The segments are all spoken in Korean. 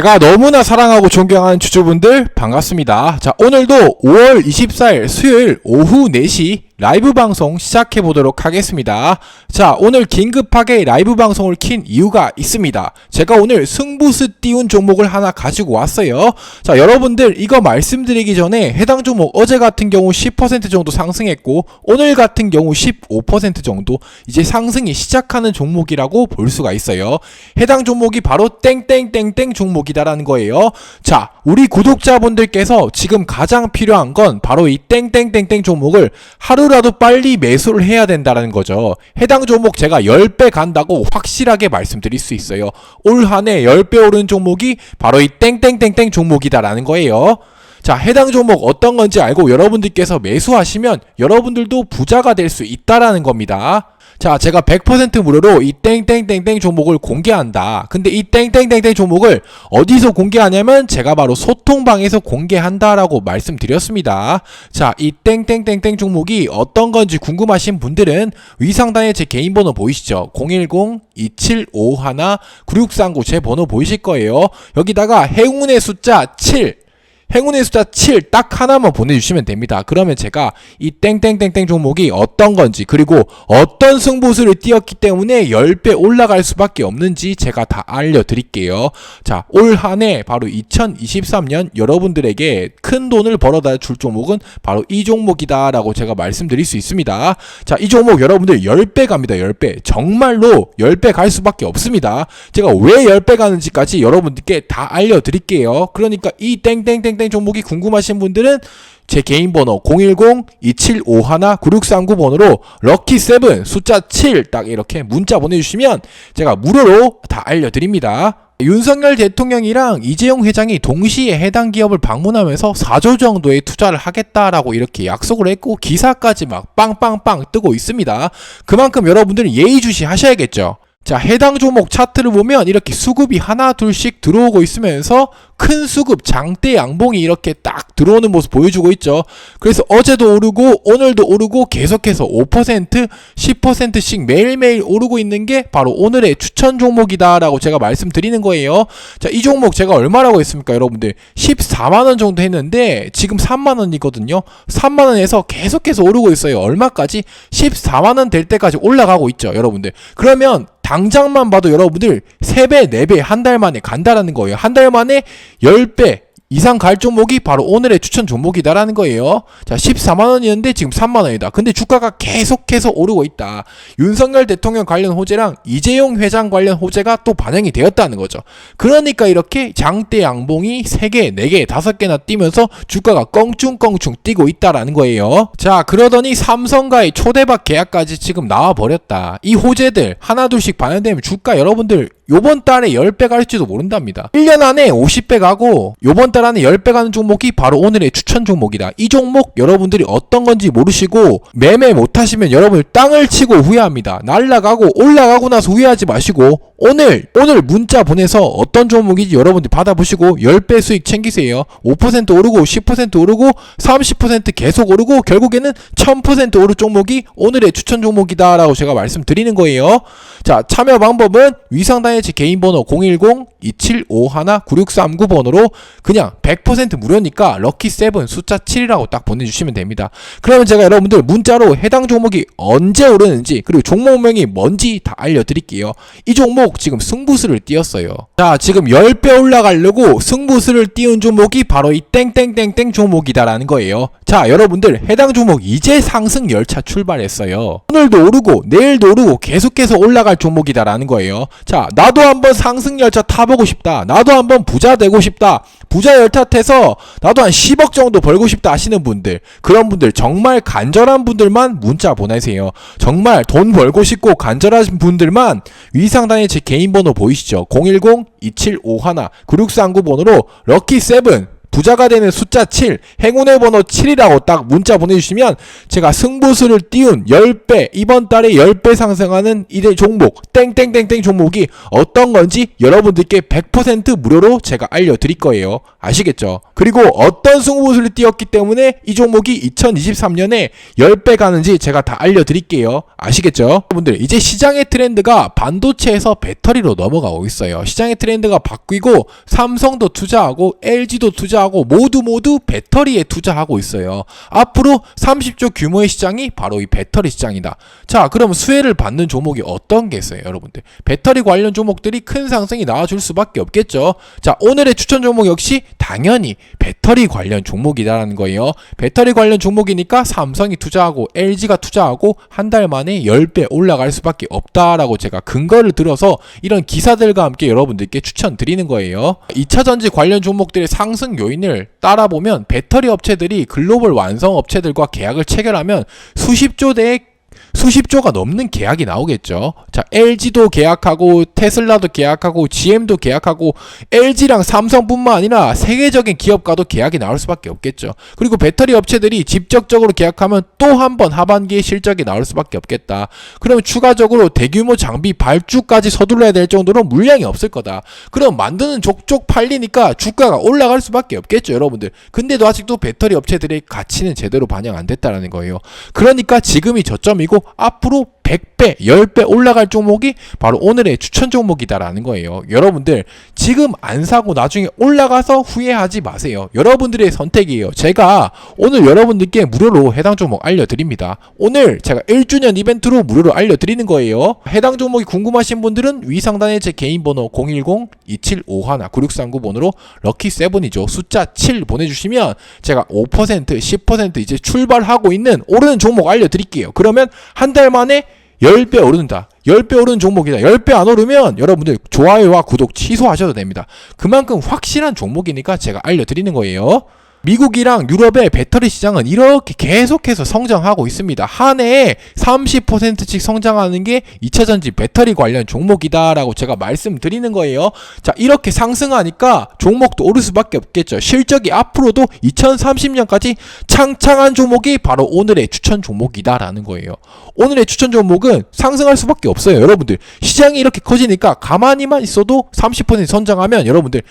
제가 너무나 사랑하고 존경하는 주주분들 반갑습니다. 자, 오늘도 5월 24일 수요일 오후 4시 라이브 방송 시작해 보도록 하겠습니다. 자, 오늘 긴급하게 라이브 방송을 킨 이유가 있습니다. 제가 오늘 승부수 띄운 종목을 하나 가지고 왔어요. 자, 여러분들 이거 말씀드리기 전에 해당 종목 어제 같은 경우 10% 정도 상승했고 오늘 같은 경우 15% 정도 이제 상승이 시작하는 종목이라고 볼 수가 있어요. 해당 종목이 바로 땡땡땡땡 종목이다라는 거예요. 자, 우리 구독자분들께서 지금 가장 필요한 건 바로 이 땡땡땡땡 종목을 하루 라도 빨리 매수를 해야 된다는 거죠. 해당 종목 제가 10배 간다고 확실하게 말씀드릴 수 있어요. 올 한해 10배 오른 종목이 바로 이 땡땡땡땡 종목이다라는 거예요. 자, 해당 종목 어떤 건지 알고 여러분들께서 매수하시면 여러분들도 부자가 될 수 있다라는 겁니다. 자, 제가 100% 무료로 이 땡땡땡땡 종목을 공개한다. 근데 이 땡땡땡땡 종목을 어디서 공개하냐면 제가 바로 소통방에서 공개한다라고 말씀드렸습니다. 자, 이 땡땡땡땡 종목이 어떤 건지 궁금하신 분들은 위상단에 제 개인 번호 보이시죠? 010-2751-9639 제 번호 보이실 거예요. 여기다가 행운의 숫자 7 행운의 숫자 7 딱 하나만 보내주시면 됩니다. 그러면 제가 이 땡땡땡땡 종목이 어떤 건지 그리고 어떤 승부수를 띄었기 때문에 10배 올라갈 수밖에 없는지 제가 다 알려드릴게요. 자, 올 한 해 바로 2023년 여러분들에게 큰 돈을 벌어다 줄 종목은 바로 이 종목이다라고 제가 말씀드릴 수 있습니다. 자, 이 종목 여러분들 10배 갑니다. 10배. 정말로 10배 갈 수밖에 없습니다. 제가 왜 10배 가는지까지 여러분들께 다 알려드릴게요. 그러니까 이 땡땡땡 땡 종목이 궁금하신 분들은 제 개인 번호 010-2751-9639번으로 럭키7 숫자 7 딱 이렇게 문자 보내주시면 제가 무료로 다 알려드립니다. 윤석열 대통령이랑 이재용 회장이 동시에 해당 기업을 방문하면서 4조 정도의 투자를 하겠다라고 이렇게 약속을 했고 기사까지 막 빵빵빵 뜨고 있습니다. 그만큼 여러분들은 예의주시 하셔야겠죠. 자, 해당 종목 차트를 보면 이렇게 수급이 하나 둘씩 들어오고 있으면서 큰 수급 장대 양봉이 이렇게 딱 들어오는 모습 보여주고 있죠. 그래서 어제도 오르고 오늘도 오르고 계속해서 5% 10%씩 매일매일 오르고 있는 게 바로 오늘의 추천 종목이다라고 제가 말씀드리는 거예요. 자, 이 종목 제가 얼마라고 했습니까, 여러분들? 14만 원 정도 했는데 지금 3만 원이거든요. 3만 원에서 계속해서 오르고 있어요. 얼마까지? 14만 원 될 때까지 올라가고 있죠, 여러분들. 그러면 당장만 봐도 여러분들 3배, 4배 한 달 만에 간다라는 거예요. 한 달 만에 10배 이상 갈 종목이 바로 오늘의 추천 종목이다라는 거예요. 자, 14만원이었는데 지금 3만원이다. 근데 주가가 계속해서 오르고 있다. 윤석열 대통령 관련 호재랑 이재용 회장 관련 호재가 또 반영이 되었다는 거죠. 그러니까 이렇게 장대 양봉이 3개, 4개, 5개나 뛰면서 주가가 껑충껑충 뛰고 있다라는 거예요. 자, 그러더니 삼성과의 초대박 계약까지 지금 나와버렸다. 이 호재들 하나둘씩 반영되면 주가 여러분들 요번 달에 10배 갈지도 모른답니다. 1년 안에 50배 가고 요번 달 안에 10배 가는 종목이 바로 오늘의 추천 종목이다. 이 종목 여러분들이 어떤 건지 모르시고 매매 못 하시면 여러분들 땅을 치고 후회합니다. 날라가고 올라가고 나서 후회하지 마시고 오늘 오늘 문자 보내서 어떤 종목인지 여러분들 받아보시고 10배 수익 챙기세요. 5% 오르고 10% 오르고 30% 계속 오르고 결국에는 1000% 오를 종목이 오늘의 추천 종목이다라고 제가 말씀드리는 거예요. 자, 참여 방법은 위상단 의제 개인 번호 010-2751-9639번으로 그냥 100% 무료니까 럭키7 숫자 7이라고 딱 보내주시면 됩니다. 그러면 제가 여러분들 문자로 해당 종목이 언제 오르는지 그리고 종목명이 뭔지 다 알려드릴게요. 이 종목 지금 승부수를 띄었어요. 자, 지금 10배 올라가려고 승부수를 띄운 종목이 바로 이 땡땡땡땡 종목이다라는 거예요. 자, 여러분들 해당 종목 이제 상승 열차 출발했어요. 오늘도 오르고 내일도 오르고 계속해서 올라갈 종목이다라는 거예요. 자, 나도 한번 상승 열차 타보고 싶다. 나도 한번 부자 되고 싶다. 부자 열차 타서 나도 한 10억 정도 벌고 싶다 하시는 분들, 그런 분들 정말 간절한 분들만 문자 보내세요. 정말 돈 벌고 싶고 간절하신 분들만 위상단의 제 개인 번호 보이시죠? 010-2751-9639번으로 럭키7 부자가 되는 숫자 7, 행운의 번호 7이라고 딱 문자 보내주시면 제가 승부수를 띄운 10배, 이번 달에 10배 상승하는 이대 종목, 땡땡땡땡 종목이 어떤 건지 여러분들께 100% 무료로 제가 알려드릴 거예요. 아시겠죠? 그리고 어떤 승부수를 띄웠기 때문에 이 종목이 2023년에 10배 가는지 제가 다 알려드릴게요. 아시겠죠? 여러분들, 이제 시장의 트렌드가 반도체에서 배터리로 넘어가고 있어요. 시장의 트렌드가 바뀌고 삼성도 투자하고 LG도 투자 하고 모두 모두 배터리에 투자하고 있어요. 앞으로 30조 규모의 시장이 바로 이 배터리 시장이다. 자, 그럼 수혜를 받는 종목이 어떤 게 있어요, 여러분들? 배터리 관련 종목들이 큰 상승이 나와줄 수밖에 없겠죠. 자, 오늘의 추천 종목 역시 당연히 배터리 관련 종목이다라는 거예요. 배터리 관련 종목이니까 삼성이 투자하고 LG가 투자하고 한 달 만에 10배 올라갈 수밖에 없다라고 제가 근거를 들어서 이런 기사들과 함께 여러분들께 추천드리는 거예요. 2차 전지 관련 종목들의 상승 요인 을 따라보면 배터리 업체들이 글로벌 완성 업체들과 계약을 체결하면 수십조 대의 수십조가 넘는 계약이 나오겠죠. 자, LG도 계약하고 테슬라도 계약하고 GM도 계약하고 LG랑 삼성뿐만 아니라 세계적인 기업과도 계약이 나올 수밖에 없겠죠. 그리고 배터리 업체들이 직접적으로 계약하면 또 한 번 하반기에 실적이 나올 수밖에 없겠다. 그러면 추가적으로 대규모 장비 발주까지 서둘러야 될 정도로 물량이 없을 거다. 그럼 만드는 족족 팔리니까 주가가 올라갈 수밖에 없겠죠, 여러분들. 근데도 아직도 배터리 업체들의 가치는 제대로 반영 안 됐다라는 거예요. 그러니까 지금이 저점이고 앞으로 100배, 10배 올라갈 종목이 바로 오늘의 추천 종목이다라는 거예요. 여러분들 지금 안 사고 나중에 올라가서 후회하지 마세요. 여러분들의 선택이에요. 제가 오늘 여러분들께 무료로 해당 종목 알려드립니다. 오늘 제가 1주년 이벤트로 무료로 알려드리는 거예요. 해당 종목이 궁금하신 분들은 위 상단에 제 개인 번호 010-2751-9639 번호로 럭키7이죠. 숫자 7 보내주시면 제가 5%, 10% 이제 출발하고 있는 오르는 종목 알려드릴게요. 그러면 한 달 만에 10배 오른다. 10배 오르는 종목이다. 10배 안 오르면 여러분들 좋아요와 구독 취소하셔도 됩니다. 그만큼 확실한 종목이니까 제가 알려드리는 거예요. 미국이랑 유럽의 배터리 시장은 이렇게 계속해서 성장하고 있습니다. 한 해에 30%씩 성장하는 게 2차 전지 배터리 관련 종목이다라고 제가 말씀드리는 거예요. 자, 이렇게 상승하니까 종목도 오를 수밖에 없겠죠. 실적이 앞으로도 2030년까지 창창한 종목이 바로 오늘의 추천 종목이다라는 거예요. 오늘의 추천 종목은 상승할 수밖에 없어요. 여러분들, 시장이 이렇게 커지니까 가만히만 있어도 30% 성장하면 여러분들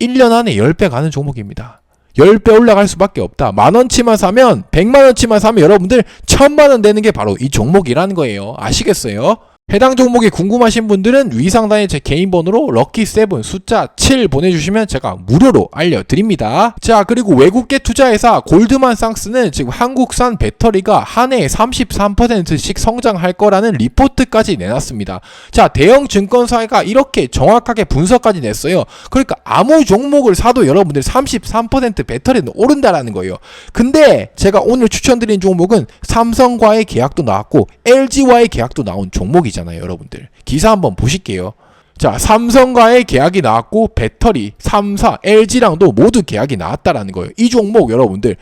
1년 안에 10배 가는 종목입니다. 10배 올라갈 수밖에 없다. 만원치만 사면, 100만원치만 사면 여러분들 천만원 되는 게 바로 이 종목이라는 거예요. 아시겠어요? 해당 종목이 궁금하신 분들은 위 상단에 제 개인 번호로 럭키7 숫자 7 보내주시면 제가 무료로 알려드립니다. 자 그리고 외국계 투자회사 골드만상스는 지금 한국산 배터리가 한 해에 33%씩 성장할 거라는 리포트까지 내놨습니다. 자 대형 증권사가 이렇게 정확하게 분석까지 냈어요. 그러니까 아무 종목을 사도 여러분들 33% 배터리는 오른다라는 거예요. 근데 제가 오늘 추천드린 종목은 삼성과의 계약도 나왔고 LG와의 계약도 나온 종목이 잖아요. 여러분들. 기사 한번 보실게요. 자, 삼성과의 계약이 나왔고 배터리, 3사, LG랑도 모두 계약이 나왔다라는 거예요. 이 종목 여러분들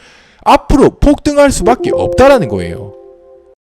앞으로 폭등할 수밖에 없다라는 거예요.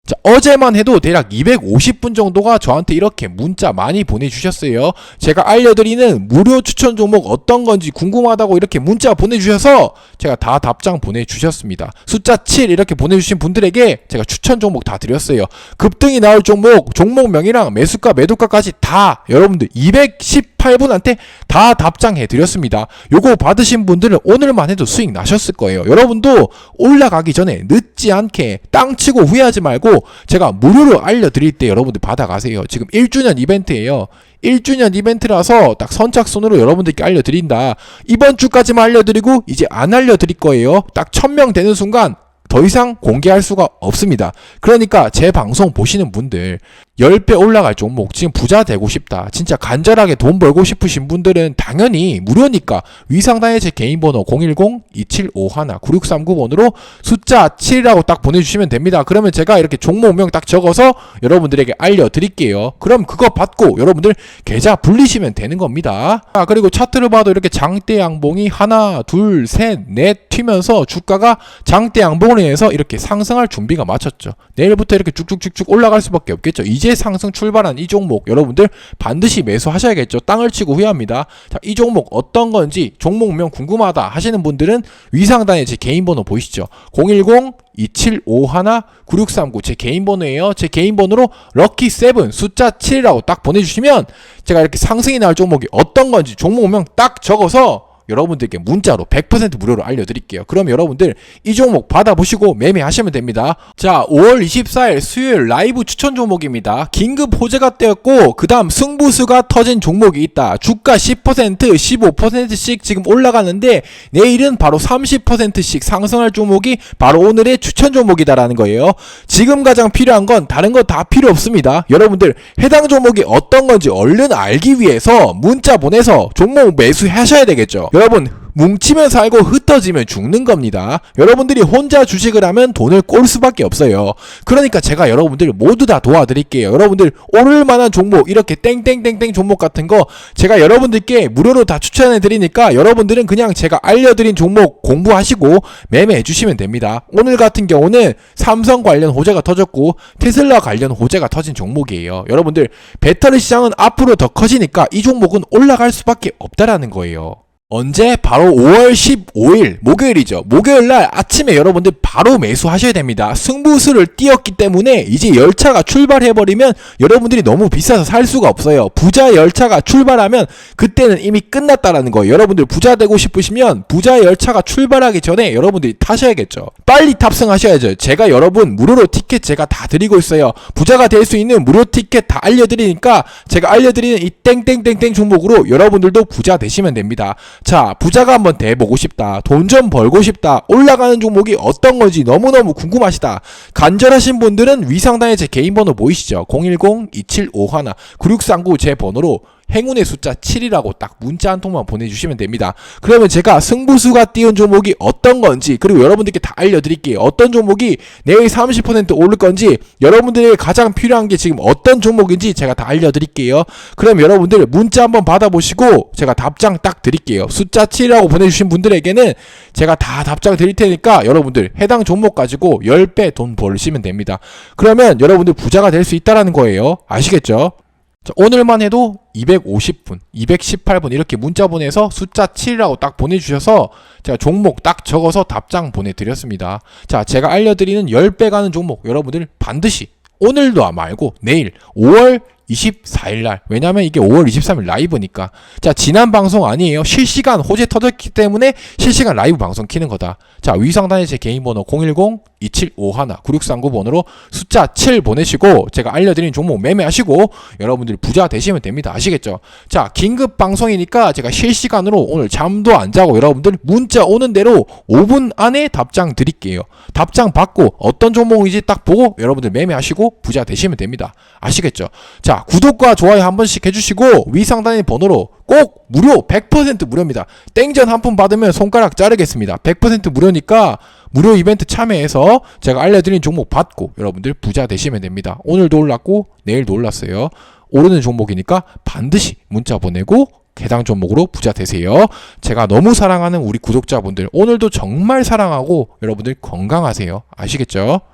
자, 어제만 해도 대략 250분 정도가 저한테 이렇게 문자 많이 보내주셨어요. 제가 알려드리는 무료 추천 종목 어떤 건지 궁금하다고 이렇게 문자 보내주셔서 제가 다 답장 보내주셨습니다. 숫자 7 이렇게 보내주신 분들에게 제가 추천 종목 다 드렸어요. 급등이 나올 종목, 종목명이랑 매수가, 매도가까지 다 여러분들 218분한테 다 답장해 드렸습니다. 요거 받으신 분들은 오늘만 해도 수익 나셨을 거예요. 여러분도 올라가기 전에 늦 지 않게 땅 치고 후회하지 말고 제가 무료로 알려드릴 때 여러분들 받아가세요. 지금 1주년 이벤트예요. 1주년 이벤트라서 딱 선착순으로 여러분들께 알려드린다. 이번 주까지만 알려드리고 이제 안 알려드릴 거예요. 딱 1000명 되는 순간 더 이상 공개할 수가 없습니다. 그러니까 제 방송 보시는 분들 10배 올라갈 종목 지금 부자 되고 싶다. 진짜 간절하게 돈 벌고 싶으신 분들은 당연히 무료니까 위상단에 제 개인 번호 010-2751-9639번으로 숫자 7이라고 딱 보내주시면 됩니다. 그러면 제가 이렇게 종목명 딱 적어서 여러분들에게 알려드릴게요. 그럼 그거 받고 여러분들 계좌 불리시면 되는 겁니다. 아, 그리고 차트를 봐도 이렇게 장대 양봉이 하나, 둘, 셋, 넷 튀면서 주가가 장대 양봉을 인해서 이렇게 상승할 준비가 마쳤죠. 내일부터 이렇게 쭉쭉쭉쭉 올라갈 수밖에 없겠죠. 이제 이제 상승 출발한 이 종목 여러분들 반드시 매수하셔야겠죠. 땅을 치고 후회합니다. 자, 이 종목 어떤 건지 종목명 궁금하다 하시는 분들은 위상단에 제 개인 번호 보이시죠? 010 2751-9639 제 개인 번호예요. 제 개인 번호로 럭키7 숫자 7이라고 딱 보내주시면 제가 이렇게 상승이 나올 종목이 어떤 건지 종목명 딱 적어서 여러분들께 문자로 100% 무료로 알려드릴게요. 그럼 여러분들 이 종목 받아보시고 매매하시면 됩니다. 자, 5월 24일 수요일 라이브 추천 종목입니다. 긴급 호재가 떼었고 그 다음 승부수가 터진 종목이 있다. 주가 10%, 15%씩 지금 올라가는데 내일은 바로 30%씩 상승할 종목이 바로 오늘의 추천 종목이다라는 거예요. 지금 가장 필요한 건 다른 거 다 필요 없습니다. 여러분들 해당 종목이 어떤 건지 얼른 알기 위해서 문자 보내서 종목 매수하셔야 되겠죠. 여러분 뭉치면 살고 흩어지면 죽는 겁니다. 여러분들이 혼자 주식을 하면 돈을 꼴 수밖에 없어요. 그러니까 제가 여러분들 모두 다 도와드릴게요. 여러분들 오를 만한 종목 이렇게 땡땡땡땡 종목 같은 거 제가 여러분들께 무료로 다 추천해 드리니까 여러분들은 그냥 제가 알려드린 종목 공부하시고 매매해 주시면 됩니다. 오늘 같은 경우는 삼성 관련 호재가 터졌고 테슬라 관련 호재가 터진 종목이에요. 여러분들 배터리 시장은 앞으로 더 커지니까 이 종목은 올라갈 수밖에 없다라는 거예요. 언제? 바로 5월 15일 목요일이죠. 목요일 날 아침에 여러분들 바로 매수하셔야 됩니다. 승부수를 띄었기 때문에 이제 열차가 출발해 버리면 여러분들이 너무 비싸서 살 수가 없어요. 부자 열차가 출발하면 그때는 이미 끝났다라는 거예요. 여러분들 부자 되고 싶으시면 부자 열차가 출발하기 전에 여러분들이 타셔야겠죠. 빨리 탑승하셔야죠. 제가 여러분 무료로 티켓 제가 다 드리고 있어요. 부자가 될 수 있는 무료 티켓 다 알려드리니까 제가 알려드리는 이 땡땡땡땡 종목으로 여러분들도 부자 되시면 됩니다. 자, 부자가 한번 돼보고 싶다. 돈 좀 벌고 싶다. 올라가는 종목이 어떤 건지 너무너무 궁금하시다. 간절하신 분들은 위상단의 제 개인 번호 보이시죠? 010-2751-9639 제 번호로 행운의 숫자 7이라고 딱 문자 한 통만 보내주시면 됩니다. 그러면 제가 승부수가 띄운 종목이 어떤 건지 그리고 여러분들께 다 알려드릴게요. 어떤 종목이 내일 30% 오를 건지 여러분들에게 가장 필요한 게 지금 어떤 종목인지 제가 다 알려드릴게요. 그럼 여러분들 문자 한번 받아보시고 제가 답장 딱 드릴게요. 숫자 7이라고 보내주신 분들에게는 제가 다 답장 드릴 테니까 여러분들 해당 종목 가지고 10배 돈 벌시면 됩니다. 그러면 여러분들 부자가 될 수 있다라는 거예요. 아시겠죠? 자, 오늘만 해도 250분, 218분 이렇게 문자 보내서 숫자 7이라고 딱 보내주셔서 제가 종목 딱 적어서 답장 보내드렸습니다. 자, 제가 알려드리는 10배 가는 종목 여러분들 반드시 오늘도 말고 내일 5월 24일 날 왜냐면 이게 5월 23일 라이브니까. 자 지난 방송 아니에요. 실시간 호재 터졌기 때문에 실시간 라이브 방송 키는 거다. 자 위상단의 제 개인 번호 010-2751-9639 번호로 숫자 7 보내시고 제가 알려드린 종목 매매하시고 여러분들이 부자 되시면 됩니다. 아시겠죠? 자 긴급 방송이니까 제가 실시간으로 오늘 잠도 안 자고 여러분들 문자 오는 대로 5분 안에 답장 드릴게요. 답장 받고 어떤 종목인지 딱 보고 여러분들 매매하시고 부자 되시면 됩니다. 아시겠죠? 자, 구독과 좋아요 한 번씩 해주시고 위상단의 번호로 꼭 무료 100% 무료입니다. 땡전 한 푼 받으면 손가락 자르겠습니다. 100% 무료니까 무료 이벤트 참여해서 제가 알려드린 종목 받고 여러분들 부자 되시면 됩니다. 오늘도 올랐고 내일도 올랐어요. 오르는 종목이니까 반드시 문자 보내고 해당 종목으로 부자 되세요. 제가 너무 사랑하는 우리 구독자분들 오늘도 정말 사랑하고 여러분들 건강하세요. 아시겠죠?